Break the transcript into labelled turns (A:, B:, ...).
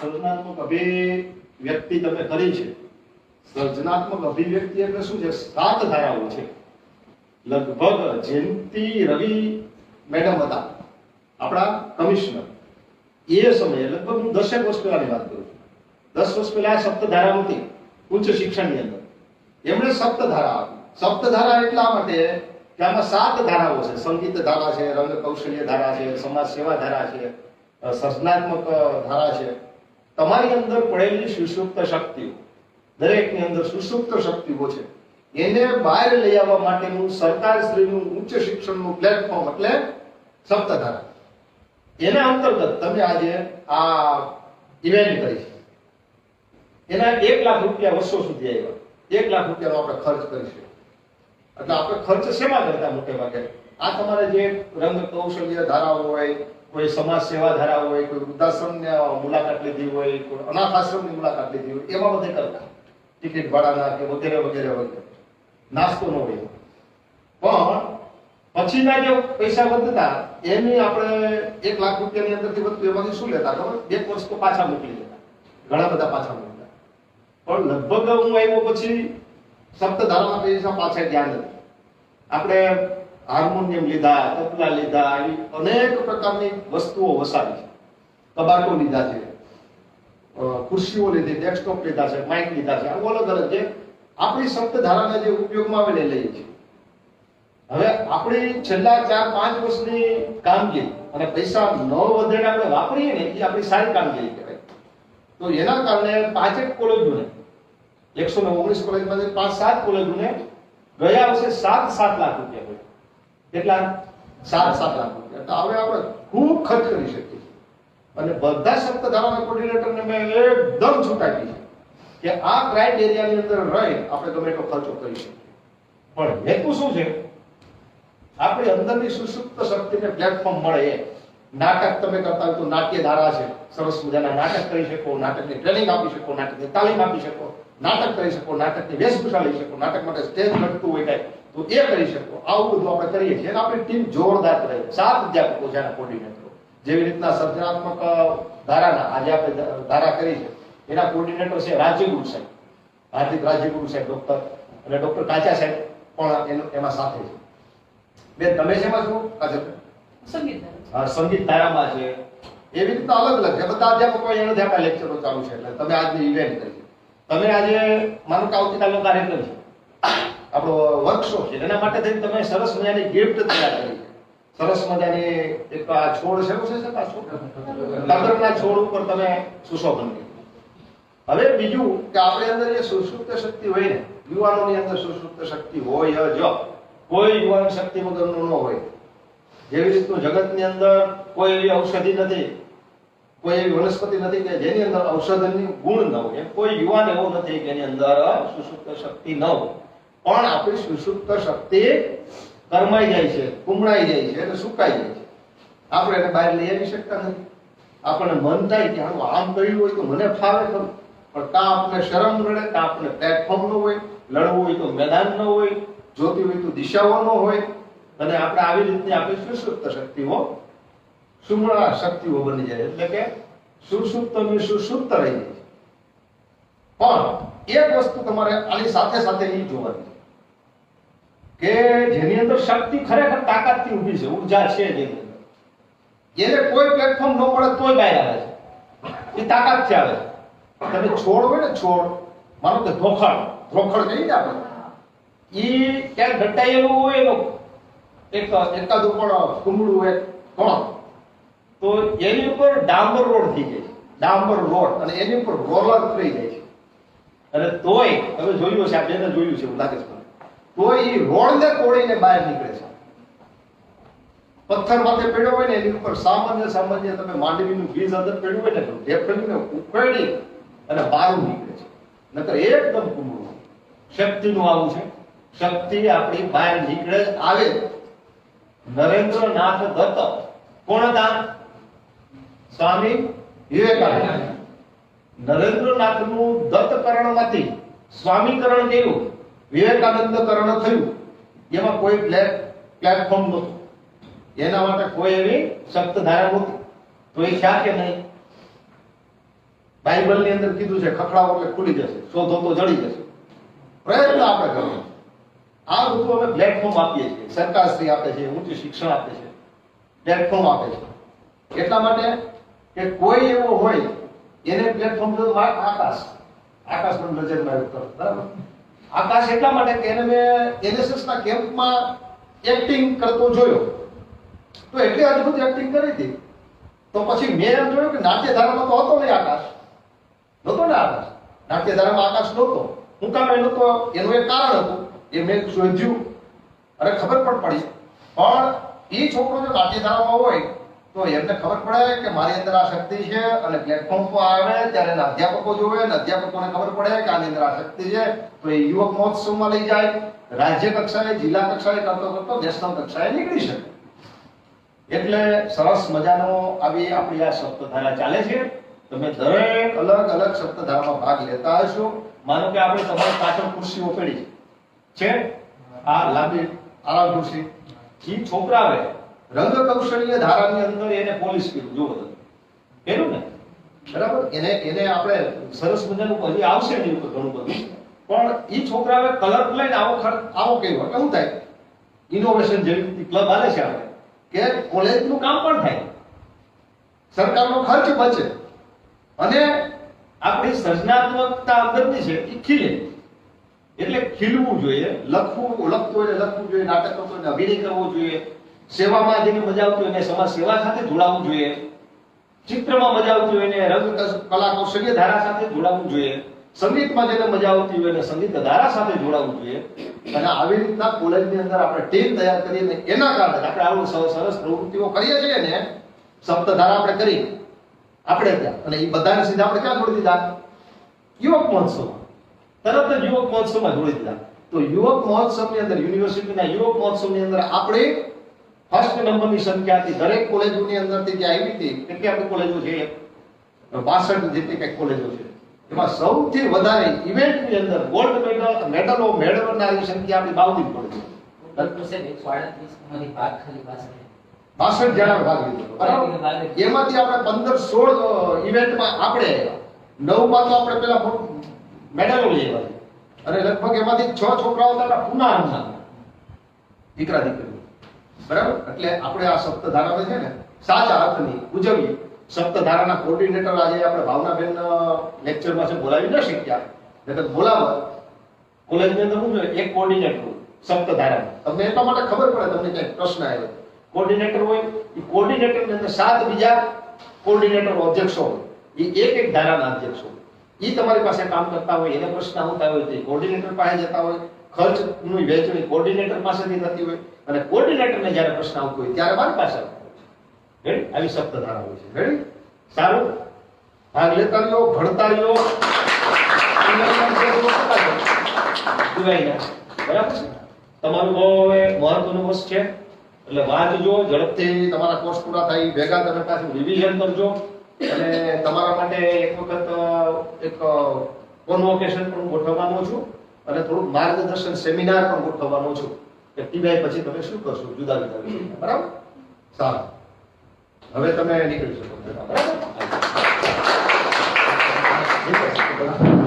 A: સર્જનાત્મક અભિવ્યક્તિ તમે કરી છે. સર્જનાત્મક અભિવ્યક્તિ એટલે શું છે? સાત ધારાઓ છે. લગભગ જયંતિ રવિ મેડમ હતા, આપણા કમિશનર. એ સમયે લગભગ હું દસેક વર્ષ પહેલાની વાત કરું છું. દસ વર્ષ પહેલા આ સપ્તધારા હતી, ઉચ્ચ શિક્ષણની અંદર. એમણે સપ્તધારા આપી. સપ્તધારા એટલા માટે કે આમાં સાત ધારાઓ છે. સંગીત ધારા છે, રંગ કૌશલ્ય ધારા છે, સમાજ સેવા ધારા છે. સર્જનાત્મક ધારા છે. તમારી અંદર પડેલી સુષુપ્ત શક્તિઓ, દરેકની અંદર સુષુપ્ત શક્તિઓ છે. એને બહાર લઈ આવવા માટેનું સરકારશ્રીનું ઉચ્ચ શિક્ષણનું પ્લેટફોર્મ એટલે સપ્તધારા. એના અંતર્ગત તમે આજે આ ઇવેન્ટ કરી એના એક લાખ રૂપિયા વર્ષો સુધી આવ્યા. એક લાખ રૂપિયાનો આપણે ખર્ચ કરીશું એટલે આપણે ખર્ચ શેમાં કરતા મોટે ભાગે આ તમારે જે રંગ કૌશલ્ય ધારાઓ હોય કોઈ સમાજ સેવા ધારા હોય, કોઈ વૃદ્ધાશ્રમની મુલાકાત લીધી હોય, કોઈ અનાથ આશ્રમની મુલાકાત લીધી હોય એમાં બધે કરતા. ટિકિટ ભાડાના કે વગેરે વગેરે વગેરે. નાસ્તો ન હોય. પણ પછીના જે પૈસા વધતા, એની આપણે એક લાખ રૂપિયાની અંદરથી વધતું, એમાંથી શું લેતા ખબર? બે વર્ષ તો પાછા મોકલી દેતા. ઘણા બધા પાછા મોકલતા પણ લગભગ હું આવ્યો પછી, સપ્તધારાના પૈસા પાછા ધ્યાન નથી આપણે હાર્મોનિયમ લીધા તબલા લીધા, એવી અનેક પ્રકારની વસ્તુઓ વસાવી છે. કબાટો લીધા છે ખુરશીઓ લીધી, ડેસ્કટોપ લીધા છે, માઇક લીધા છે, આવું અલગ અલગ જે આપણી સપ્તધારાના જે ઉપયોગમાં આવે ને એ લઈએ છીએ. હવે આપણી છેલ્લા ચાર, પાંચ વર્ષની કામગીરી અને પૈસા ન વધેને આપણે વાપરીએ ને, એ આપણી સારી કામગીરી કહેવાય. તો એના કારણે પાંચેક કોલેજોને, એકસો ને ઓગણીસ કોલેજમાંથી પાંચ, સાત કોલેજોને ગયા વર્ષે સાત સાત લાખ રૂપિયા મળ્યા. કેટલા? સાત સાત લાખ રૂપિયા. તો હવે આપણે ખૂબ ખર્ચ કરી શકીએ અને બધા સપ્તધારાના કોર્ડિનેટરને મેં એકદમ છૂટ છે કે આ ક્રાઇટેરિયાની અંદર રહી આપણે ગમે એટલો ખર્ચો કરી શકીએ. પણ હેતુ શું છે? આપણી અંદરની સુસુપ્ત શક્તિને પ્લેટફોર્મ મળે એ. નાટક તમે કરતા હોય તો નાટ્ય ધારા છે. સરસ મજાના નાટક કરી શકો, નાટકની ટ્રેનિંગ આપી શકો, નાટકની તાલીમ આપી શકો. નાટક કરી શકો, નાટકની વેશભૂષા લઈ શકો. નાટક માટે સ્ટેજ ઘટતું હોય કાંઈ. તો એ કરી શકો. આવું બધું આપણે કરીએ છીએ. આપણી ટીમ જોરદાર રહે સાત અધ્યાપકો છે એના કોર્ડિનેટરો જેવી રીતના સર્જનાત્મક ધારાના આજે આપણે ધારા કરી છે. એના કોર્ડિનેટર છે રાજ્યગુરુ સાહેબ. હાર્દિક રાજ્યગુરુ સાહેબ ડોક્ટર અને ડોક્ટર કાચા સાહેબ પણ એનું એમાં સાથે છે. બે તમે શેમાં છો? કાચા
B: સંગીત
A: હા, સંગીત ધારામાં છે. એવી રીતના અલગ અલગ છે. બધા અધ્યાપકો એને ધ્યાનમાં લેક્ચરો ચાલુ છે. એટલે તમે આજની ઇવેન્ટ કરી તમે આજે માનો કે આવતીકાલનો કાર્યક્રમ છે. આપણો વર્કશોપ છે. એના માટે થઈને તમે સરસ મજાની ગિફ્ટ તૈયાર કરી. સરસ મજાની એક આ છોડ છે છે સર આ છોડ? કાગળના છોડ ઉપર તમે સુશોભન કર્યું. હવે બીજું કે આપણી અંદર જે સુષુપ્ત શક્તિ હોય ને, યુવાનોની અંદર સુષુપ્ત શક્તિ હોય જ. કોઈ યુવાન શક્તિ વગરનું ન હોય. જેવી રીતનું જગતની અંદર કોઈ એવી ઔષધિ નથી, કોઈ એવી વનસ્પતિ નથી કે જેની અંદર ઔષધની ગુણ ન હોય. કોઈ યુવાન એવો નથી કે એની અંદર સુષુપ્ત શક્તિ ન હોય. પણ આપણી સુષુપ્ત શક્તિ કરમાઈ જાય છે કુમળાઈ જાય છે એટલે સુકાઈ જાય છે. આપણે એને બહાર લઈ આવી શકતા નથી. આપણને મન થાય કે આનું આમ કર્યું હોય તો મને ફાવે ખરું. પણ કાં આપણે શરમ રડે કાં આપણે પ્લેટફોર્મ ન હોય, લડવું હોય તો મેદાન ન હોય, જોતી હોય તો દિશાઓ ન હોય. અને આપણે આવી રીતની આપણી સુષુપ્ત શક્તિઓ, સુમળા શક્તિઓ બની જાય. એટલે કે સુષુપ્ત ને સુષુપ્ત રહી જાય. પણ એક વસ્તુ તમારે આની સાથે સાથે એ જોવાની. કે જેની અંદર શક્તિ ખરેખર તાકાતથી ઊભી છે, ઊર્જા છે જેની એને કોઈ પ્લેટફોર્મ ન પડે તોય બહાર આવે છે. એ તાકાતથી આવે છે. તમે છોડ હોય ને છોડ, માનો કે ધોખડ ધોખડ કહીએ ને આપણે એ ક્યાંક દટાયેલું હોય એનો, એક, એકાદ પણ કુમડું હોય કોણ તો એની ઉપર ડાંબર રોડ થઈ જાય છે. ડાંબર રોડ અને એની ઉપર રોલર થઈ જાય છે. અને તોય, તમે જોયું હશે આપણે જોયું છે એવું લાગે છે તોય એ રોડને કોળીને બહાર નીકળે છે. પથ્થર માથે પડ્યો હોય ને એની ઉપર સામાન્ય સામાન્ય તમે માંડવીનું બીજ અંદર પડ્યું હોય ને તો ઢેફલીને ઉપાડી અને બહાર નીકળે છે. નકર એકદમ કુમળું. શક્તિનું આવું છે. શક્તિ આપણી બહાર નીકળે આવે. નરેન્દ્રનાથ દત્ત. કોણ હતા? સ્વામી વિવેકાનંદ. નરેન્દ્રનાથનું દત્તકરણમાંથી સ્વામીકરણ કર્યું વિવેકાનંદકરણ થયું. એમાં કોઈ પ્લે- પ્લેટફોર્મ નહોતું. એના માટે કોઈ એવી સખ્ત ધારા નહોતી. તો એ ખ્યાલ કે નહીં? બાઇબલની અંદર કીધું છે, ખખડાવો એટલે ખુલી જશે, શોધો તો જડી જશે. પ્રયત્ન આપણે કરવો આ બધું અમે પ્લેટફોર્મ આપીએ છીએ. સરકાર શ્રી આપે છે ઊંચું શિક્ષણ આપે છે પ્લેટફોર્મ આપે છે. એટલા માટે કે કોઈ એવો હોય, એને પ્લેટફોર્મ આકાશ આકાશ. પણ નજર માર્યો બરાબર? આકાશ એટલા માટે કે એને મેં એનએસએસ ના કેમ્પમાં એક્ટિંગ કરતો જોયો. તો એટલી અદ્ભુત એક્ટિંગ કરી હતી. તો પછી મેં એમ જોયું કે નાટ્યધારામાં તો હતો નહીં આકાશ. નહોતો ને આકાશ. નાટ્યધારામાં આકાશ નહોતો. હું કામ એ તો, એનું એક કારણ હતું. એ મેં શોધ્યું. અને ખબર પણ પડી. પણ એ છોકરો જો નાટ્યધારામાં હોય તો એમને ખબર પડે કે મારી અંદર આ શક્તિ છે અને પ્લેટફોર્મ પર આવે ત્યારે એના અધ્યાપકો જોવે અને અધ્યાપકોને ખબર પડે કે આની અંદર આ શક્તિ છે. તો એ યુવક મહોત્સવમાં લઈ જાય, રાજ્ય કક્ષાએ, જિલ્લા કક્ષાએ કરતો કરતો નેશનલ કક્ષાએ નીકળી શકે. એટલે સરસ મજાનો આવી આપણી આ સપ્તધારા ચાલે છે. તમે દરેક અલગ અલગ સપ્તધારામાં ભાગ લેતા હશો. માનો કે આપણે તમારી પાછળ ખુરશીઓ પડી છે. આ લાંબી. આરામ ખુરશી. એ છોકરાવે રંગ કૌશલ્ય ધારાની અંદર એને પોલીસ કીધું જુઓ તમે. પેલું ને? બરાબર? એને એને આપણે સરસ મજાનું હજી આવશે એની ઉપર ઘણું બધું. પણ એ છોકરાએ કલર લઈને આવો ખર્ચ આવો કેવો એટલે શું થાય? ઇનોવેશન જેવી ક્લબ આલે છે આપણે. કે કોલેજનું કામ પણ થાય. સરકારનો ખર્ચ બચે. અને આપણી સર્જનાત્મકતા અંદરની છે એ ખીલે. એટલે ખીલવું જોઈએ, લખવું લખતું હોય લખવું જોઈએ, નાટક કરતું હોય અભિનય કરવો જોઈએ. સેવામાં જેને મજા આવતી હોય એને સમાજ સેવા સાથે જોડાવવું જોઈએ. ચિત્રમાં મજા આવતી હોય ને રંગ કલા કૌશલ્ય ધારા સાથે જોડાવવું જોઈએ. સંગીતમાં જેને મજા આવતી હોય એને સંગીત ધારા સાથે જોડાવવું જોઈએ. અને આવી રીતના કોલેજની અંદર આપણે ટીમ તૈયાર કરીને એના કારણે આપણે આવું સરસ પ્રવૃત્તિઓ કરીએ છીએ ને સપ્તધારા આપણે કરી. આપણે ત્યાં. અને એ બધાને સીધા આપણે ક્યાં જોડી દીધા? યુવક મહોત્સવમાં. તરત જ યુવક મહોત્સવમાં જોડી દીધા. તો યુવક મહોત્સવની અંદર, યુનિવર્સિટીના યુવક મહોત્સવની અંદર આપણે ફર્સ્ટ નંબરની હતી દરેક કોલેજોની અંદરથી જે આવી હતી કેટલી આપણી કોલેજો છે? બાસઠ જેટલી કંઈક કોલેજો છે. એમાં સૌથી વધારે ઇવેન્ટની અંદર ગોલ્ડ મેડલ મેડલો મેળવનારી સંખ્યા આપણી બાવદી કોલેજ બાસઠ જણા ભાગ લીધો. બરાબર? એમાંથી આપણે પંદર સોળ ઇવેન્ટમાં આપણે. નવમાં તો આપણે પેલા મેડલો લઈ આવ્યા. અને લગભગ એમાંથી છ છોકરાઓ હતા પુનાના દીકરા દીકરી. બરાબર? એટલે આપણે આ સપ્તધારાને છે ને સાચા અર્થની ઉજવીએ. સપ્તધારાના કોર્ડિનેટર આજે આપણે ભાવનાબેન લેક્ચરમાં છે, બોલાવી ન શક્યા. એટલે બોલાવો કોલેજની અંદર શું છે? એક કોર્ડિનેટર સપ્તધારા તમને એટલા માટે ખબર પડે તમને ક્યાંક પ્રશ્ન આવ્યો. કોર્ડિનેટર હોય, એ કોર્ડિનેટરની અંદર સાત બીજા કોર્ડિનેટર અધ્યક્ષો હોય. એ એક એક ધારાના અધ્યક્ષો હોય. એ તમારી પાસે કામ કરતા હોય, એને પ્રશ્ન આવતા હોય, તે કોર્ડિનેટર પાસે જતા હોય. ખર્ચની વહેંચણી કોર્ડિનેટર પાસેથી થતી હોય અને કોર્ડિનેટરને જ્યારે પ્રશ્ન આવતો હોય ત્યારે મારી પાસે રેડી આવી સપ્તધારા હોય છે. રેડી સારું? ભાગ લેતા રહ્યો, ભણતા રહ્યો. બરાબર તમારું બહુ હવે મહત્વનું વર્ષ છે. એટલે વાંચજો ઝડપથી તમારા કોર્સ પૂરા થાય, ભેગા તમે પાછું રિવિઝન કરજો. અને તમારા માટે એક વખત એક કોન્વોકેશન પણ ગોઠવવાનો છું. અને થોડુંક માર્ગદર્શન, સેમિનાર પણ ગોઠવવાનો છું. કે પીવાય પછી તમે શું કરશો? જુદા જુદા. બરાબર? સારું. હવે તમે નીકળી શકો બરાબર?